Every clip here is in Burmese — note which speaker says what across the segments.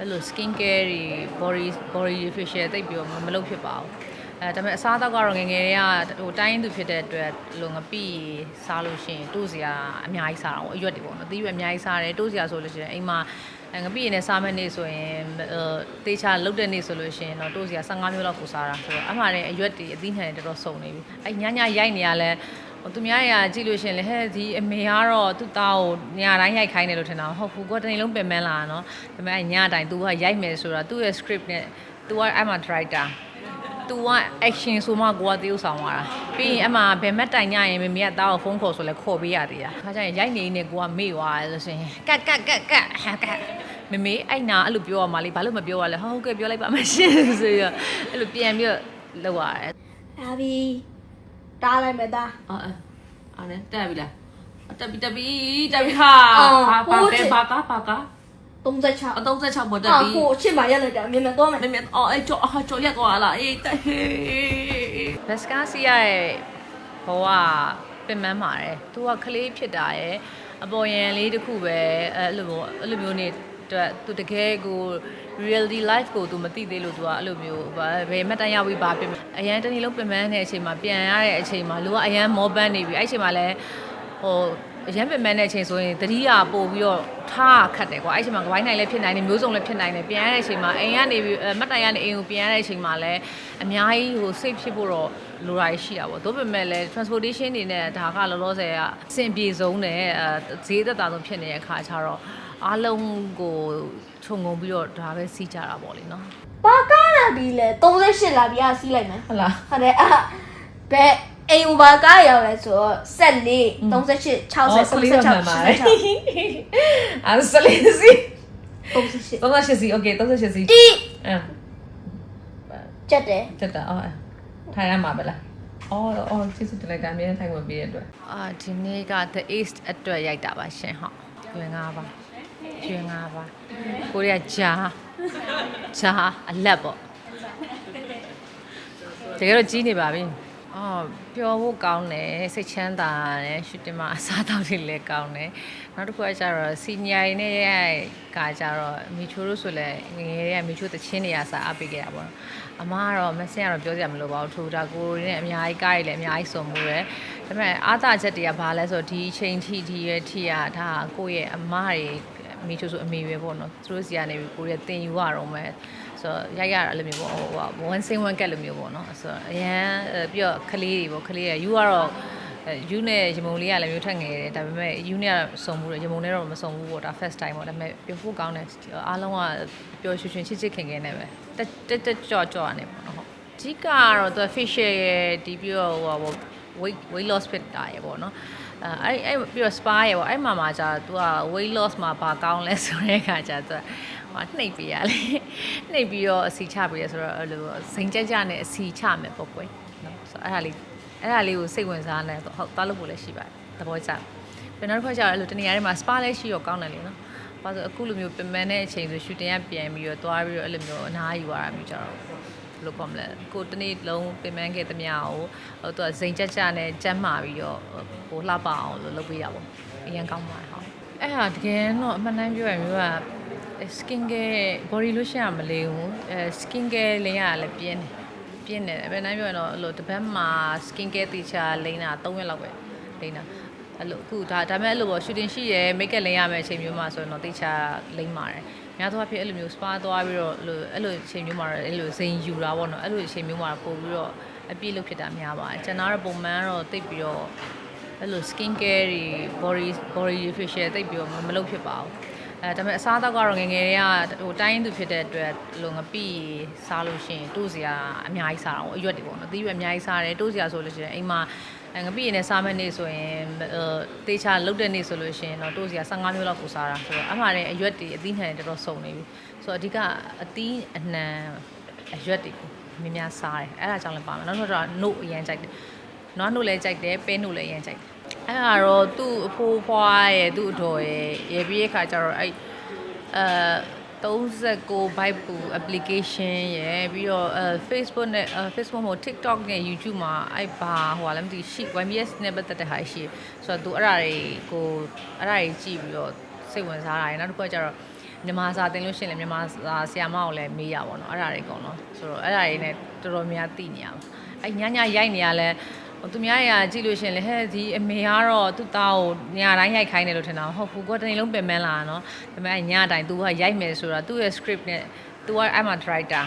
Speaker 1: အဲ့လို skin care တွေ body body facial တိတ်ပြီးတော့မလုပ်ဖြစ်ပါဘူးအဲဒါပေမဲ့အစားအသောက်ကတော့ငယ်ငယ်တွေကဟိုတိုင်းသူဖြစ်တဲ့အတွက်လိုငပိစားလို့ရှိရင်တိုးစရာအများကြီးစားတာပေါ့အရွက်တွေပေါ့နော်သီးရွက်အများကြီးစားတယ်တိုးစရာဆိုလို့ရှိရင်အိမ်မှာငပိရည်နဲ့စားမဲ့နေ့ဆိုရင်ဟိုတေချာလုတ်တဲ့နေ့ဆိုလို့ရှိရင်တော့တိုးစရာ15မျိုးလောက်ကိုစားတာဆိုတော့အမှလည်းအရွက်တွေအသီးနှံတွေတော်တော်စုံနေပြီအဲညညရိုက်နေရလဲဟို သူများတွေကကြည့်လို့ရှိရင်လေဟဲ့ဒီအမေကတော့သူ့သားကိုညတိုင်းရိုက်ခိုင်းတယ်လို့ထင်တာဟုတ်ဘူးကွာတနေ့လုံးပင်ပန်းလာတာနော်ဒါပေမဲ့ညတိုင်း तू ကရိုက်မယ်ဆိုတာသူ့ရဲ့ script နဲ့ तू ကအဲ့မှာ director तू က action ဆိုမှကိုကတရုပ်ဆောင်သွားတာပြီးရင်အမှဘယ်မက်တိုင်ညရင်မမေကတားကိုဖုန်းခေါ်ဆိုလဲခေါ်ပေးရသေးတာခါကျရင်ရိုက်နေနေကိုကမေ့သွားတယ်လို့ဆိုရင်ကတ်ကတ်ကတ်ကတ်ဟာကတ်မမေအဲ့နာအဲ့လိုပြောရမှာလေဘာလို့မပြောရလဲဟုတ်ကဲ့ပြောလိုက်ပါမယ်ရှင်ဆိုရအဲ့လိုပြန်ပြီးတော့လောက်ရတယ်
Speaker 2: ဒါပြီ တားလိုက်မယ်သား
Speaker 3: အော်အော်နဲ့တက်ပြီလားတက်ပြီတက်ပြီတက်ပြီဟာ
Speaker 2: အော်
Speaker 3: ဘာ
Speaker 2: ဟိုး
Speaker 3: ဘာ
Speaker 2: ချစ်
Speaker 3: ကဲဘာကဘာက
Speaker 2: 36
Speaker 3: အ36ပေါ်တက်
Speaker 2: ဟာ
Speaker 3: ပြီ
Speaker 2: ဟိုအချစ်မှာရက်လိုက်တာအမြင်မဲ့တော့မယ်
Speaker 3: မင်းအော်အဲ့ကြောဟာကြောရက်သွားလားအေးတက်ဟေး
Speaker 1: ဘက်စကားစီရဲ့ဘဝပင်ပန်းပါတယ်။ तू ကကလေးဖြစ်တာရဲ့အပေါ်ယံလေးတစ်ခုပဲအဲ့လိုမျိုးအဲ့လိုမျိုးနေအတွက် तू တကယ်ကို reality life ကို तू မသိသေးလို့ तू ကအဲ့လိုမျိုးဘာဘယ်မှတ်တမ်းရပြီးပါပြင်အရန်တနေ့လုံးပင်ပန်းနေတဲ့အချိန်မှာပြန်ရတဲ့အချိန်မှာလူကအရန်မောပန်းနေပြီအဲ့အချိန်မှာလည်းဟိုအရန်ပင်ပန်းတဲ့အချိန်ဆိုရင်တတိယပို့ပြီးတော့ထားခတ်တယ်ကွာအဲ့အချိန်မှာကပိုင်းနိုင်လည်းဖြစ်နိုင်တယ်မျိုးစုံလည်းဖြစ်နိုင်တယ်ပြန်ရတဲ့အချိန်မှာအိမ်ကနေပြီးအဲမှတ်တိုင်ကနေအိမ်ကိုပြန်ရတဲ့အချိန်မှာလည်းအများကြီးဟို safe ဖြစ်ဖို့တော့လိုတာရှိတာပေါ့ဒါပေမဲ့လည်း transportation တွေနဲ့ဒါကလောလောဆယ်ကအဆင်ပြေဆုံးနဲ့အဲဈေးသက်သာဆုံးဖြစ်နေတဲ့အခါကျတော့အားလုံးကို ခြုံငုံပြီးတော့ဒါပဲစီးကြတာပေါ့လေနော်
Speaker 2: ဘာကားလာပြီလဲ38လာပြီအားစီးလိုက်မယ်
Speaker 3: ဟုတ်လား
Speaker 2: ဟုတ်တယ်အာဘယ်အိမ်ဘာကားရောက်လဲဆိုတော့74 38 60 36
Speaker 3: အားစလေးစီ
Speaker 2: 38
Speaker 3: 38စီ okay 38စီ
Speaker 2: တီ
Speaker 3: အဲ
Speaker 2: ကြက်တယ်
Speaker 3: ကြက်တာအော်ထိုင်ရမှာပဲလားအော်အော်ကျေးဇူးတင်လိုက်တာအများကြီးထိုင်ဝင်ပေးတဲ့အတွက်
Speaker 1: အာဒီနေ့က the east အတွက်ရိုက်တာပါရှင်ဟုတ်ဝင်ကားပါ ကျွင်ငါးပါကိုရီးယားဂျာဂျာအလက်ပေါ့တကယ်တော့ကြီးနေပါပြီအော်ပျော်ဖို့ကောင်းတယ်စိတ်ချမ်းသာတယ်ရှူတင်မှာအစားအသောက်တွေလည်းကောင်းတယ်နောက်တစ်ခုကကျတော့စီနီယာရင်းနဲ့ရိုက်ကကျတော့မီချိုတို့ဆိုလည်းငယ်ငယ်တွေကမီချိုတချင်းနေရစားအပ်ပေးခဲ့တာပေါ့နော်အမကတော့မဆင်ကတော့ပြောစရာမလိုပါဘူးထူတာကိုရီနဲ့အများကြီးကားတွေလည်းအများကြီးစုံမှုတယ်ဒါပေမဲ့အားသာချက်တွေကဘာလဲဆိုတော့ဒီအချိန်ထိဒီရဲ့ထိရဒါကိုယ့်ရဲ့အမတွေ မီချိုဆိုအမေပဲပေါ့နော်သူတို့စီကနေပြီးကိုရီးတင်ယူရတော့မယ်ဆိုတော့ရိုက်ရတာအဲ့လိုမျိုးပေါ့ဟိုဟာဝန်စင်ဝန်ကက်လိုမျိုးပေါ့နော်ဆိုတော့အရန်အဲ့ပြီးတော့ကလေးတွေပေါ့ကလေးရယူကတော့အဲယူနဲ့ရမုံလေးကလည်းမျိုးထက်ငယ်တယ်ဒါပေမဲ့ယူနဲ့ကတော့စုံမှုတယ်ရမုံနဲ့တော့မစုံဘူးပေါ့ဒါ first time ပေါ့ဒါပေမဲ့ပြောဖို့ကောင်းတယ်အားလုံးကပျော်ရွှင်ရွှင်ချစ်ချစ်ခင်ခင်နဲ့ပဲတက်တက်တက်ကြော့ကြော့ရနေပေါ့နော်ဟုတ်အ ဓိကကတော့သူ facial ရဲ့ဒီပြီးတော့ဟိုဟာ weight weight loss ဖြစ်တာရပေါ့နော်အဲအဲ့အဲ့ပြီးတော့ spa ရပေါ့အဲ့မှာမှာじゃ तू က weight loss မှာဘာကောင်းလဲဆိုတဲ့အခါကျ तू ဟိုနှိပ်ပေးရလေနှိပ်ပြီးတော့အစီချပေးရဆိုတော့အဲ့လိုစိန်ကြကြနဲ့အစီချမယ်ပေါ့ကွယ်နော်ဆိုတော့အဲ့ဒါလေးအဲ့ဒါလေးကိုစိတ်ဝင်စားနေတော့ဟုတ်သွားလို့ဖို့လည်းရှိပါတယ်သဘောကျပြန်နောက်တစ်ခါကျတော့အဲ့လိုတနေရာထဲမှာ spa လည်းရှိရောကောင်းတယ်လေနော်ဘာလို့အခုလိုမျိုးပင်ပန်းတဲ့အချိန်ဆို shooting ကပြန်ပြီးတော့သွားပြီးတော့အဲ့လိုမျိုးအနားယူရတာမျိုးကြတော့ ဘယ်လိုကောမလဲကိုတနေ့လုံးပင်ပန်းခဲ့သမျှကိုဟိုသူကစိန်ကြကြနဲ့ကြမ်းမာပြီးတော့ဟိုလှပအောင်လို့လုပ်ပေးရပါဘောအရင်ကောင်းပါတယ်ဟုတ်အဲ့ဟာတကယ်တော့အမှန်တမ်းပြောရရင်မျိုးက skin care body lotion ကမလေးဘူးအဲ skin care လင်းရလည်းပြင်းတယ်ပြင်းတယ်အမှန်တမ်းပြောရင်တော့အဲ့လိုတစ်ပတ်မှာ skin care တေချာလိမ့်တာ3ရက်လောက်ပဲလိမ့်တာ အဲ့လိုအခုဒါဒါပေမဲ့အဲ့လိုပေါ့ shooting ရှိရယ် make up လိမ့်ရမယ်အချိန်မျိုးမှာဆိုရင်တော့တေချာလိမ့်ပါတယ်များသောအားဖြင့်အဲ့လိုမျိုး spa သွားပြီးတော့အဲ့လိုအဲ့လိုအချိန်မျိုးမှာတော့အဲ့လိုစိန်ယူတာပေါ့နော်အဲ့လိုအချိန်မျိုးမှာပို့ပြီးတော့အပြည့်လုပ်ဖြစ်တာများပါတယ်ကျွန်တော်ကတော့ပုံမှန်တော့တိတ်ပြီးတော့အဲ့လို skin care တွေ body body facial တိတ်ပြီးတော့မလုပ်ဖြစ်ပါဘူးအဲဒါပေမဲ့အစားအသောက်ကတော့ငယ်ငယ်တွေကဟိုတိုင်းသူဖြစ်တဲ့အတွက်လိုငပိစားလို့ရှိရင်တိုးစရာအများကြီးစားတာပေါ့အရွက်တွေပေါ့နော်သီးရွက်အများကြီးစားတယ်တိုးစရာဆိုလို့ရှိရင်အိမ်မှာ ငပိရည်နဲ့စားမဲ့နေ့ဆိုရင်ဟိုတေချာလုတ်တဲ့နေ့ဆိုလို့ရှိရင်တော့တိုးစရာ15မျိုးလောက်ကိုစားတာဆိုတော့အမှလည်းအရွက်တွေအသီးနှံတွေတော်တော်စုံနေပြီဆိုတော့အဓိကအသီးအနှံအရွက်တွေများများစားတယ်အဲ့ဒါကြောင့်လည်းပါမယ်နောက်တစ်ခါတော့ no အရင်ကြိုက်တယ်နွားနို့လည်းကြိုက်တယ်ပဲနို့လည်းအရင်ကြိုက်တယ်အဲ့ဒါတော့သူ့အဖိုးဖွားရဲ့သူ့အတော်ရဲ့ရေပြီးရဲ့ခါကျတော့အဲ့အဲ 39 byte ပူ application ရယ်ပြီးတော့အဲ Facebook နဲ့အဲ Facebook မို့ TikTok နဲ့ YouTube မှာအဲ့ဘာဟိုဟာလည်းမသိရှိ YBS နဲ့ပတ်သက်တဲ့ဟာရှိဆိုတော့သူအဲ့ဒါတွေကိုအဲ့ဒါတွေကြည့်ပြီးတော့စိတ်ဝင်စားတာရယ်နောက်တစ်ခုကကျတော့မြန်မာစာသင်လို့ရှိရင်လည်းမြန်မာစာဆရာမကိုလည်းမေးရပါတော့အဲ့ဒါတွေအကုန်လုံးဆိုတော့အဲ့ဒါတွေနဲ့တော်တော်များသိနေရပါအဲ့ညညရိုက်နေရလဲဟို သူများတွေကကြည့်လို့ရှိရင်လေဟဲ့ဒီအမေကတော့သူ့သားကိုညတိုင်းရိုက်ခိုင်းတယ်လို့ထင်တာဟုတ်ဘူးကွာတနေ့လုံးပင်ပန်းလာတာနော်ဒါပေမဲ့ညတိုင်း तू ကရိုက်မယ်ဆိုတာသူ့ရဲ့ script နဲ့ तू ကအဲ့မှာ director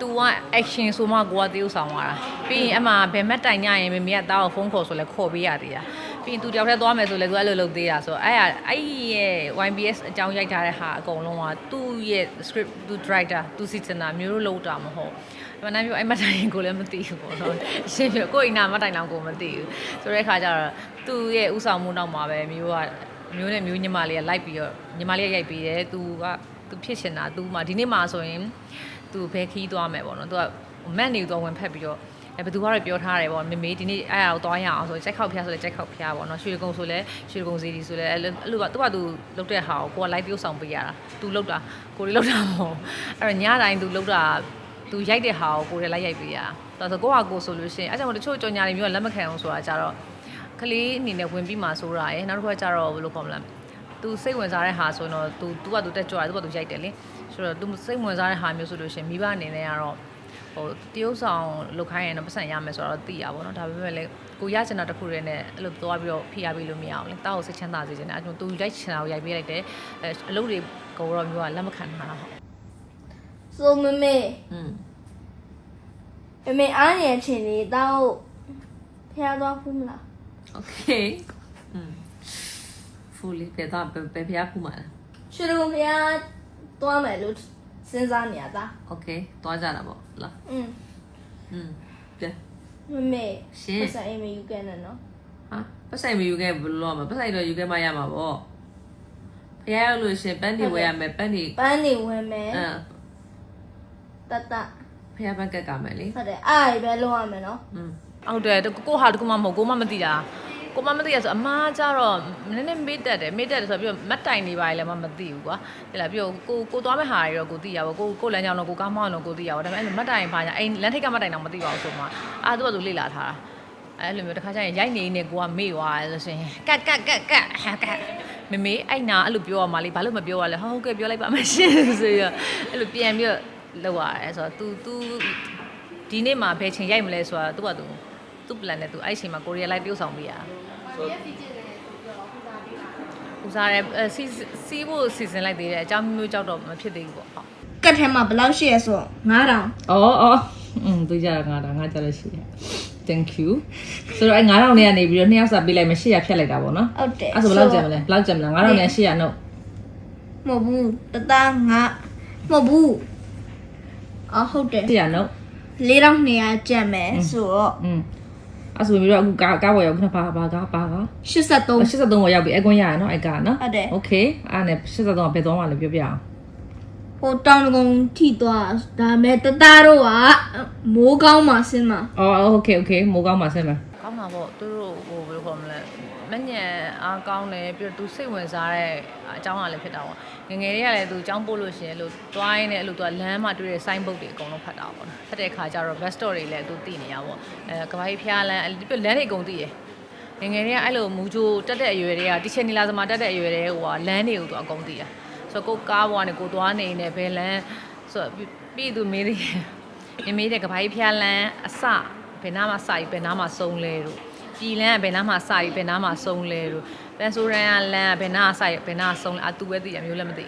Speaker 1: तू က action ဆိုမှကိုကတရုပ်ဆောင်သွားတာပြီးရင်အမှဘယ်မက်တိုင်ညရင်မေမေကတားကိုဖုန်းခေါ်ဆိုလဲခေါ်ပေးရသေးတာပြီးရင် तू တယောက်တည်းသွားမယ်ဆိုလဲ तू အဲ့လိုလုပ်သေးတာဆိုတော့အဲ့ရအဲ့ဒီရဲ့ YBS အကြောင်းရိုက်ထားတဲ့ဟာအကုန်လုံးကသူ့ရဲ့ script သူ director သူစီစဉ်တာမျိုးလို့လုပ်တာမဟုတ် မနမ်းပြောအဲ့မတိုင်ကိုလည်းမသိဘူးပေါ့နော်ရှင်းပြကိုအိမ်နာမတိုင်တော့ကိုမသိဘူးဆိုတဲ့အခါကျတော့သူ့ရဲ့ဥဆောင်မှုနောက်မှာပဲမျိုးကမျိုးနဲ့မျိုးညီမလေးကလိုက်ပြီးတော့ညီမလေးကရိုက်ပြီးတယ်သူကသူဖြစ်ချင်တာသူမှဒီနေ့မှဆိုရင်သူဘယ်ခီးသွားမယ်ပေါ့နော်သူကမက်နေတော့ဝင်ဖက်ပြီးတော့အဲဘယ်သူကတော့ပြောထားတယ်ပေါ့မေမေဒီနေ့အဲ့အကိုသွားရအောင်ဆိုကြိုက်ခောက်ဖျားဆိုလဲကြိုက်ခောက်ဖျားပေါ့နော်ရွှေကုံဆိုလဲရွှေကုံစီဒီဆိုလဲအဲ့လိုအဲ့လိုကသူကသူလုတ်တဲ့ဟာကိုကိုကလိုက်ပြုတ်ဆောင်ပေးရတာသူလုတ်တာကိုလေးလုတ်တာမဟုတ်အဲ့တော့ညတိုင်းသူလုတ်တာ သူရိုက်တဲ့ဟာကိုကိုလေးလိုက်ရိုက်ပေးရတာဆိုတော့ကိုကကိုဆိုလို့ရှိရင်အဲ့ကြောင့်တချို့ကြော်ညာတွေမျိုးကလက်မခံအောင်ဆိုတာကြတော့ကလေးအနေနဲ့ဝင်ပြီးမှဆိုတာရယ်နောက်တစ်ခုကကြတော့ဘယ်လိုခေါ်မလဲ तू စိတ်ဝင်စားတဲ့ဟာဆိုတော့ तू तू က तू တက်ကြွတယ် तू က तू ရိုက်တယ်လေဆိုတော့ तू စိတ်ဝင်စားတဲ့ဟာမျိုးဆိုလို့ရှိရင်မိဘအနေနဲ့ကတော့ဟိုတရုပ်ဆောင်လုပ်ခိုင်းရင်တော့ပတ်စံရမယ်ဆိုတော့သိရပါတော့ဒါပေမဲ့လည်းကိုရချင်တာတစ်ခုတည်းနဲ့အဲ့လိုသွားပြီးတော့ဖိအားပေးလို့မရအောင်လေတောက်ကိုစိတ်ချမ်းသာစေချင်တယ်အဲ့ကြောင့် तू ရိုက်ချင်တာကိုရိုက်ပေးလိုက်တယ်အဲအလုပ်တွေကိုတော့မျိုးကလက်မခံထားတာဟုတ်
Speaker 2: ဆိုမမေ
Speaker 3: อืม
Speaker 2: မမေအားနေချင်နေတော့ဖျားသွားဘူးမလား
Speaker 3: โอเคอืม fully ပဲတော့ပဲဖျားဖူးမှာလား
Speaker 2: ရွှေကုံဖျားသွားမယ်လို့စဉ်းစားနေရတာ
Speaker 3: โอเคသွားကြတာပေါ့လား
Speaker 2: อืม
Speaker 3: อืมကဲ
Speaker 2: မမေ
Speaker 3: ရှင်
Speaker 2: ပတ်စံအိမ်မယူခဲ့နဲ့နော်
Speaker 3: ဟာပတ်ဆိုင်မယူခဲ့ဘယ်လိုမှာပတ်ဆိုင်တော့ယူခဲ့မှရမှာပေါ့ဖျားရလို့ရှရင်ပန်းနေဝယ်ရမယ်ပန်းနေ
Speaker 2: ပန်းနေဝင်မယ်
Speaker 3: အဲ
Speaker 2: တတ
Speaker 3: ဖျားပန်းကက်ကမယ်လေ
Speaker 2: ဟုတ်တယ်အားရပဲလုံးရမယ်နော်
Speaker 3: อืม
Speaker 1: ဟုတ်တယ်ကိုဟာတကူမှမဟုတ်ကိုမမသိတာကိုမမသိရဆိုအမားကြတော့နည်းနည်းမေ့တက်တယ်မေ့တက်တယ်ဆိုတော့ပြီးတော့မတ်တိုင်နေပါလေမမသိဘူးကွာဟဲ့လားပြီးတော့ကိုကိုသွားမဲ့ဟာတွေတော့ကိုသိရပါကိုကိုလမ်းကြောင်းတော့ကိုကားမောင်းတော့ကိုသိရပါဒါပေမဲ့အဲ့လိုမတ်တိုင်ပါညာအိမ်လမ်းထိပ်ကမတ်တိုင်တော့မသိပါဘူးဆိုမှအာသူကသူလေ့လာထားတာအဲ့လိုမျိုးတစ်ခါကျရင်ရိုက်နေနေကိုကမေ့သွားတယ်ဆိုရင်ကက်ကက်ကက်ကက်ဟာကက်မမေအဲ့နာအဲ့လိုပြောရမှာလေဘာလို့မပြောရလဲဟုတ်ကဲ့ပြောလိုက်ပါမယ်ရှင်ဆိုရအဲ့လိုပြန်ပြီးတော့ လောက်ရတယ်ဆိုတော့ तू तू ဒီနေ့မှာဘယ်ချိန်ရိုက်မလဲဆိုတာ तू က तू သူ့ plan နဲ့ तू အဲ့ချိန်မှာကိုရီးယားလိုက်ပြုတ်ဆောင်ပေးရဦးစားရဲအဲစီစီးဖို့စီစဉ်လိုက်သေးတယ်အကြောင်းမျိုးကြောက်တော့မဖြစ်သေးဘူးပေါ့ဟုတ်
Speaker 2: ကတ်ထဲမှာဘယ်လောက်ရှိရဆို9000
Speaker 3: ဩဩอืมသူကြတာငါတာငါကြလို့ရှိတယ် thank you ဆိုတော့အဲ9000နဲ့ကနေပြီးတော့နှစ်ယောက်စာပေးလိုက်မယ်800ဖြတ်လိုက်တာပေါ့နော်
Speaker 2: ဟုတ်တယ်
Speaker 3: အဲ့ဆိုဘယ်လောက်ကျန်မလဲဘယ်လောက်ကျန်မလဲ9000နဲ့800နှုတ်
Speaker 2: မဟုတ်ဘူးတသားငါမဟုတ်ဘူး အဟုတ်တယ်
Speaker 3: 800နှုတ်
Speaker 2: 4200ကျန်မယ်ဆိုတော့
Speaker 3: อืมအဲ့ဆိုပြီးတော့အခုကားကားဝယ်ရောက်ခဏပါပါကားပါကား
Speaker 2: 83
Speaker 3: 83ဝယ်ရောက်ပြီအကွန်းရရနော်အဲ့ကားနော်
Speaker 2: ဟုတ်တယ်
Speaker 3: โอเคအဲ့နဲ့83ကဘယ်သွားမှလဲပြောပြအောင်
Speaker 2: ဟိုတောင်ကုန်းထိသွားဒါမဲ့တသားတော့ကမိုးကောင်းမှဆင်းမှာ
Speaker 3: အော်โอเคโอเคမိုးကောင်းပါဆက်မယ်
Speaker 1: ကောင်းတာပေါ့သူတို့ဟိုဘယ်လိုခေါ်မလဲ မညံအားကောင်းတယ်ပြီးတော့သူစိတ်ဝင်စားတဲ့အကြောင်းအရာလည်းဖြစ်တာပေါ့ငငယ်လေးကလည်းသူအကြောင်းပို့လို့ရှိရင်လို့တွိုင်းနဲ့အဲ့လိုသူကလမ်းမှာတွေ့တဲ့ sign board တွေအကုန်လုံးဖတ်တာပေါ့ဖတ်တဲ့အခါကျတော့ best store တွေလည်းသူသိနေရပေါ့အဲကဘာကြီးဖျားလမ်းပြီးလမ်းတွေအကုန်သိရငငယ်လေးကအဲ့လိုမူဂျိုတက်တဲ့အရွယ်တွေကတီချင်နီလာစမှာတက်တဲ့အရွယ်တွေကဟိုကလမ်းတွေကိုသူအကုန်သိရဆိုတော့ကိုကားပေါ်ကနေကိုသွားနေနေဘယ်လမ်းဆိုတော့ပြီးသူမေးတယ်မေးတယ်ကဘာကြီးဖျားလမ်းအစဘယ်နားမှာစာကြီးဘယ်နားမှာစုံလဲတို့ ပြည်လန်းကဘယ်နားမှာစပြီးဘယ်နားမှာဆုံးလဲတို့ပန်ဆိုရန်ကလန်းကဘယ်နားကစဘယ်နားကဆုံးလဲအတူပဲသိရမျိုးလည်းမသိ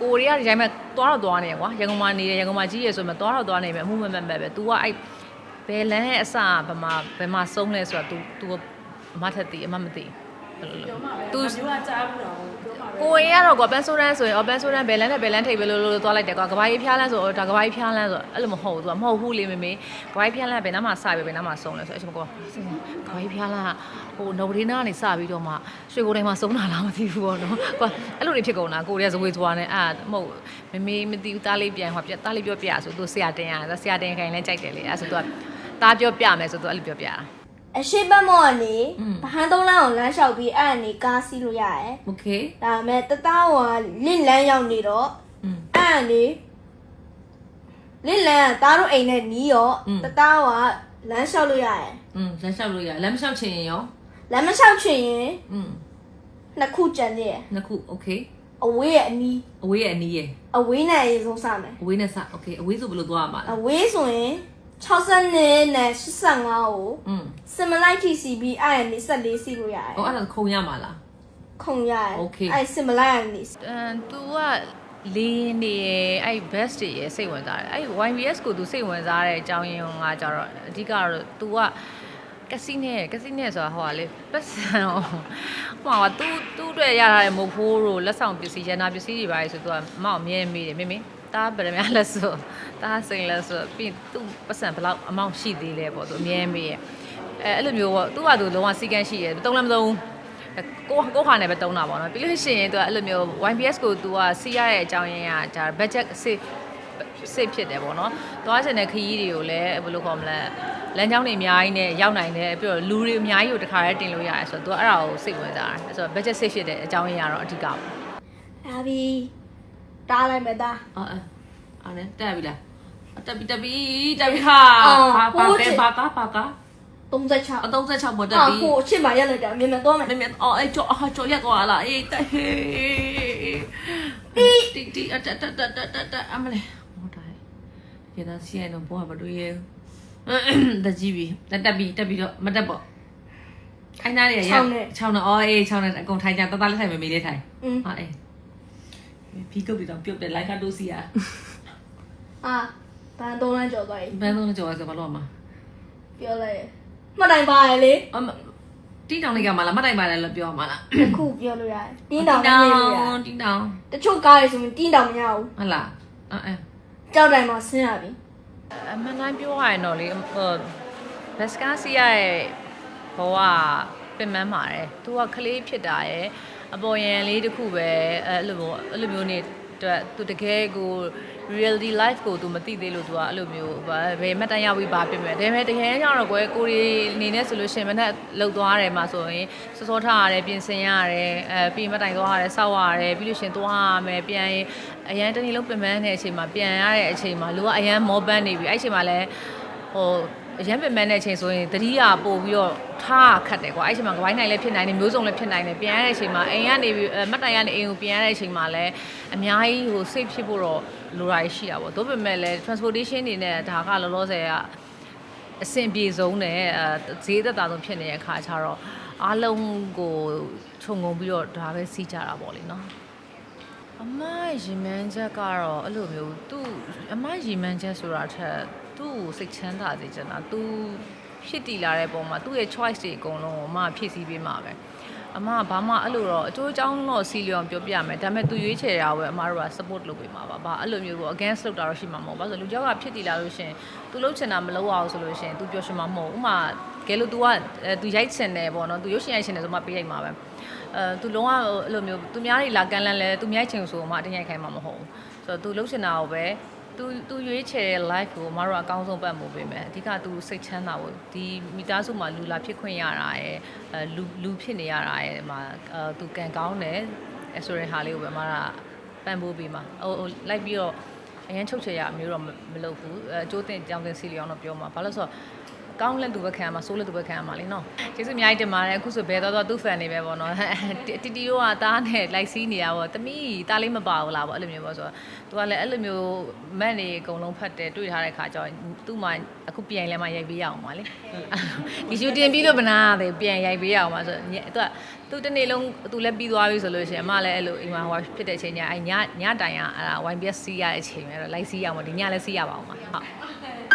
Speaker 1: ကိုရီးယားဒီတိုင်းမှာသွားတော့သွားနေရကွာရန်ကုန်မှာနေတယ်ရန်ကုန်မှာကြီးရယ်ဆိုမှသွားတော့သွားနေမယ်အမှုမမှန်ပဲပဲ तू ကအဲ့ဘယ်လန်းရဲ့အစဘယ်မှာဘယ်မှာဆုံးလဲဆိုတာ तू तू အမထက်သိအမမသိဘ သူမျိုးကကြားဘူးတော့ကိုရင်ကတော့ကွာပန်ဆိုရန်ဆိုရင်အော်ပန်ဆိုရန်ဘယ်လန်းနဲ့ဘယ်လန်းထိပ်ပဲလို့လို့သွားလိုက်တယ်ကွာကဘာကြီးဖျားလန်းဆိုတော့ဒါကဘာကြီးဖျားလန်းဆိုအဲ့လိုမဟုတ်ဘူးသူကမဟုတ်ဘူးလေမေမေကဘာကြီးဖျားလန်းဘယ်နားမှာစပဲဘယ်နားမှာဆုံးလဲဆိုအဲ့ချိန်မှာကွာကဘာကြီးဖျားလန်းဟိုနော်ဒီနာကနေစပြီးတော့မှရွှေကိုယ်တိုင်းမှာဆုံးတာလားမသိဘူးပေါ့နော်ကွာအဲ့လိုတွေဖြစ်ကုန်တာကိုရဲဇွေးသွားနေအာမဟုတ်မေမေမသိဘူးတားလေးပြန်ဟောပြတားလေးပြောပြဆိုသူဆရာတင်ရဆရာတင်ခိုင်လဲကြိုက်တယ်လေအဲ့ဆိုသူကတားပြောပြမယ်ဆိုသူအဲ့လိုပြောပြတာ
Speaker 2: အရှိတ်ဘက်မော်ကနေဗဟန်းသုံးလမ်းကိုလမ်းလျှောက်ပြီးအဲ့အနေကားစီးလို့ရတယ်
Speaker 3: โอเค
Speaker 2: ဒါပေမဲ့တသားကလင့်လန်းရောက်နေတော့
Speaker 3: อืม
Speaker 2: အဲ့အနေလင့်လန်းကသားတို့အိမ်နဲ့နီးရော
Speaker 3: อืม
Speaker 2: တသားကလမ်းလျှောက်လို့ရတယ်
Speaker 3: อืมလမ်းလျှောက်လို့ရလမ်းမလျှောက်ချင်ရင်ရော
Speaker 2: လမ်းမလျှောက်ချင်ရင်
Speaker 3: อืม
Speaker 2: နှစ်ခုကြံသေးတယ်
Speaker 3: နှစ်ခုโอเค
Speaker 2: အဝေးရဲ့အနီး
Speaker 3: အဝေးရဲ့အနီးရဲ့
Speaker 2: အဝေးနဲ့အရင်ဆုံးစမယ်
Speaker 3: အဝေးနဲ့စโอเคအဝေးဆိုဘယ်လိုသွားရမှာလဲ
Speaker 2: အဝေးဆိုရင် 62နဲ့85ကို
Speaker 3: อืม
Speaker 2: similar TCB အဲ့ရနေ14စီလို့ရတယ်
Speaker 3: ဟောအဲ့ဒါခုံရမှာလား
Speaker 2: ခုံရတယ်
Speaker 3: Okay.
Speaker 2: အဲ့ similar ရနေ
Speaker 1: အမ် तू ကလေးနေရဲ့အဲ့ best တွေရဲ့စိတ်ဝင်စားတယ်အဲ့ YBS ကို तू စိတ်ဝင်စားတဲ့အကြောင်းရင်းကကြတော့အဓိကတော့ तू ကကစီနဲ့ကစီနဲ့ဆိုတာဟိုကလေပတ်စံတော့ဟိုက तू तू အတွက်ရထားတဲ့မုတ်ဖိုးတို့လက်ဆောင်ပစ္စည်းရန်နာပစ္စည်းတွေပါလေဆို तू ကမောက်အမြဲမေးတယ်မင်းမင်း တာဗရမလက်ဆိုတာစိန်လက်ဆိုပြီးသူ့ပတ်စံဘလောက်အမောင့်ရှိသေးလဲပေါ့သူအမြဲမေးရဲ့အဲအဲ့လိုမျိုးပေါ့သူ့ဟာသူလုံးဝစီကန်းရှိရဲ့တုံးလည်းမတုံးကိုကိုဟာနဲ့ပဲတုံးတာပေါ့နော်ပြီးလို့ရှိရင်သူကအဲ့လိုမျိုး YPS ကိုသူကစီးရတဲ့အကြောင်းရင်းကဒါ budget စေစိတ်ဖြစ်တယ်ပေါ့နော်။သွားချင်တဲ့ခရီးတွေကိုလည်းဘယ်လိုခေါ်မလဲ။လမ်းကြောင်းတွေအများကြီးနဲ့ရောက်နိုင်တယ်ပြီးတော့လူတွေအများကြီးကိုတခါတည်းတင်လို့ရတယ်ဆိုတော့ तू အဲ့ဒါကိုစိတ်ဝင်စားတယ်။အဲ့ဆိုတော့ budget စိတ်ဖြစ်တဲ့အကြောင်းရင်းကတော့အဓိကပေါ့။
Speaker 2: ဒါပြီး တားလိုက်မယ်တား
Speaker 3: အော်အဲ့အဲ့နဲ့တက်ပြီလားတက်ပြီတက်ပြီတက်ပြီဟာ
Speaker 2: အော်
Speaker 3: ပါပါ
Speaker 2: ဟုတ်
Speaker 3: ပဲ
Speaker 2: တယ်
Speaker 3: ပါကားပါကား
Speaker 2: 36
Speaker 3: အ36ပေါ်တက်
Speaker 2: အာ
Speaker 3: ပြီ
Speaker 2: ဟိုအချစ်မှရက်လိုက်တာမြင်မြင်သွားမယ်
Speaker 3: မင်းအော်အဲ့ကြောဟာကြောရက်သွားလားအေးတက်ဟေးတီတီအတက်တက်တက်တက်တက်အမလေးဟောတာရတာစီရင်တော့ဘောကမတွေ့ရတကြီးပြီတက်ပြီတက်ပြီတော့မတက်ပေါ့ခိုင်းသားရရ6နဲ့အော်အေး6နဲ့အကုန်ထိုင်ကြတသားလေးထိုင်မမေးလေးထိုင်
Speaker 2: อืม
Speaker 3: ဟာအေး ဘီကုတ်ပြီးတော့ပြုတ်တယ်လိုက်ကတော့စီရ
Speaker 2: အာဘာတော့လမ်းကြော်သွားပြီ
Speaker 3: ဘယ်တော့ကြောဆိုဘာလို့မှာ
Speaker 2: ပြောလိုက်ရမှတ်တိုင်ပါလေ
Speaker 3: အမတီးတောင်လေးကမလားမတိုင်ပါလဲလို့ပြောမှာလား
Speaker 2: တစ်ခုပြောလို့ရတယ်တင်းတောင်နဲ့နေလို့ရတယ်
Speaker 3: တင်းတောင်
Speaker 2: တချို့ကားတွေဆိုရင်တင်းတောင်မရဘူး
Speaker 3: ဟုတ်လားအဲအဲ
Speaker 2: ကြောက်တိုင်မှာဆင်းရပြီ
Speaker 1: အမှန်တိုင်းပြောရရင်တော့လေဟိုဘက်စကားစီရရဲ့ဘဝပင်ပန်းပါတယ်သူကကလေးဖြစ်တာရဲ့ အပေါ်ယံလေးတစ်ခုပဲအဲ့လိုမျိုးအဲ့လိုမျိုးနေအတွက်သူတကယ်ကို reality life ကိုသူမသိသေးလို့သူကအဲ့လိုမျိုးဗာဘယ်မှတ်တမ်းရပြီးပါပြင်မယ်ဒါပေမဲ့တကယ်ကြတော့ကွယ်ကိုရီအနေနဲ့ဆိုလို့ရှိရင်မနဲ့လှုပ်သွားတယ်မှာဆိုရင်စောစောထားရတယ်ပြင်ဆင်ရတယ်အဲပြီးမှတ်တိုင်သွားရတယ်စောက်ရတယ်ပြီးလို့ရှိရင်သွားရမယ်ပြန်ရင်အရန်တစ်နေ့လုံးပြင်ပန်းတဲ့အချိန်မှာပြန်ရတဲ့အချိန်မှာလူကအရန်မောပန်းနေပြီအဲ့အချိန်မှာလည်းဟို အရန်ပင်ပန်းတဲ့အချိန်ဆိုရင်တတိယပို့ပြီးတော့ထားခတ်တယ်ကွာအဲ့အချိန်မှာကပိုင်းနိုင်လည်းဖြစ်နိုင်တယ်မျိုးစုံလည်းဖြစ်နိုင်တယ်ပြန်ရတဲ့အချိန်မှာအိမ်ကနေပြီးအဲမှတ်တိုင်ကနေအိမ်ကိုပြန်ရတဲ့အချိန်မှာလည်းအများကြီးဟိုစိတ်ဖြစ်ဖို့တော့လိုတာရှိတာပေါ့ဒါပေမဲ့လည်း transportation နေနဲ့ဒါကလောလောဆယ်ကအဆင်ပြေဆုံးနဲ့အဲဈေးသက်သာဆုံးဖြစ်နေတဲ့အခါကျတော့အားလုံးကိုခြုံငုံပြီးတော့ဒါပဲစီးကြတာပေါ့လေနော်အမရီမန်းချက်ကတော့အဲ့လိုမျိုးသူ့အမရီမန်းချက်ဆိုတာထက် သူ့ကိုစိတ်ချမ်းသာစေချင်တာသူဖြစ်တည်လာတဲ့ပုံမှာသူ့ရဲ့ choice တွေအကုန်လုံးကိုအမဖြည့်ဆည်းပေးမှာပဲအမကဘာမှအဲ့လိုတော့အကျိုးအကြောင်းတော့စီလျော်ပြောပြမယ်ဒါပေမဲ့သူရွေးချယ်တာကိုပဲအမတို့က support လုပ်ပေးမှာပါဘာအဲ့လိုမျိုးကို against လုပ်တာတော့ရှိမှာမဟုတ်ဘာလို့လဲလူကြောက်ကဖြစ်တည်လာလို့ရှရင်သူလှုပ်ချင်တာမလုပ်အောင်ဆိုလို့ရှရင်သူပြောရှင်မှာမဟုတ်ဥမာကဲလို့ तू ကအဲ तू ရိုက်ချင်တယ်ပေါ့နော် तू ရုပ်ရှင်ရိုက်ချင်တယ်ဆိုမှပေးလိုက်မှာပဲ အဲသူလုံးဝအဲ့လိုမျိုးသူများတွေလာကန်လန်းလဲသူမြိုက်ချင်ဆိုမှအတင်းရိုက်ခိုင်းမှာမဟုတ်ဘူးဆိုတော့သူလှုပ်ရှင်တာကိုပဲ သူသူရွေးချယ်တဲ့ life ကိုမတို့အကောင်းဆုံးပတ်မှုပေးမယ်အဓိကသူစိတ်ချမ်းသာဖို့ဒီမိသားစုမှာလူလာဖြစ်ခွင့်ရတာရယ်အဲလူလူဖြစ်နေရတာရယ်မှာအဲသူကန်ကောင်းတယ်အဲဆိုတဲ့ဟာလေးကိုပဲမတို့ပံ့ပိုးပေးမှာဟိုဟိုလိုက်ပြီးတော့အရင်ချုပ်ချယ်ရအမျိုးတော့မမလုပ်ဘူးအဲအကျိုးတင်ကြောင်းတင်စီလျောင်းတော့ပြောမှာဘာလို့လဲဆိုတော့ ကောင်းလက်သူပဲခံရမှာဆိုးလက်သူပဲခံရမှာလीနော်ကျေးဇူးအများကြီးတင်ပါတယ်အခုဆိုဘယ်တော့တော့သူ့ fan တွေပဲပေါ့နော်တီတီတို့ကတားနဲ့လိုက်စီးနေတာပေါ့တမီးတားလေးမပါဘူးလားပေါ့အဲ့လိုမျိုးပေါ့ဆိုတော့သူကလည်းအဲ့လိုမျိုးမက်နေအကုန်လုံးဖတ်တယ်တွေ့ထားတဲ့ခါကျတော့သူ့မှာအခုပြန်လဲမှရိုက်ပေးရအောင်ပါလေဒီရှူတင်ပြီးလို့မနာရတယ်ပြန်ရိုက်ပေးရအောင်ပါဆိုတော့သူကသူတနေ့လုံးသူလည်းပြီးသွားပြီဆိုလို့ရှိရင်အမလည်းအဲ့လိုအိမ်မှာဟိုဖြစ်တဲ့အချိန်ညအဲ့ညညတိုင်ကအဲ့ဒါ YBS စီးရတဲ့အချိန်ပဲတော့လိုက်စီးရအောင်ဒီညလည်းစီးရပါအောင်ပါဟုတ်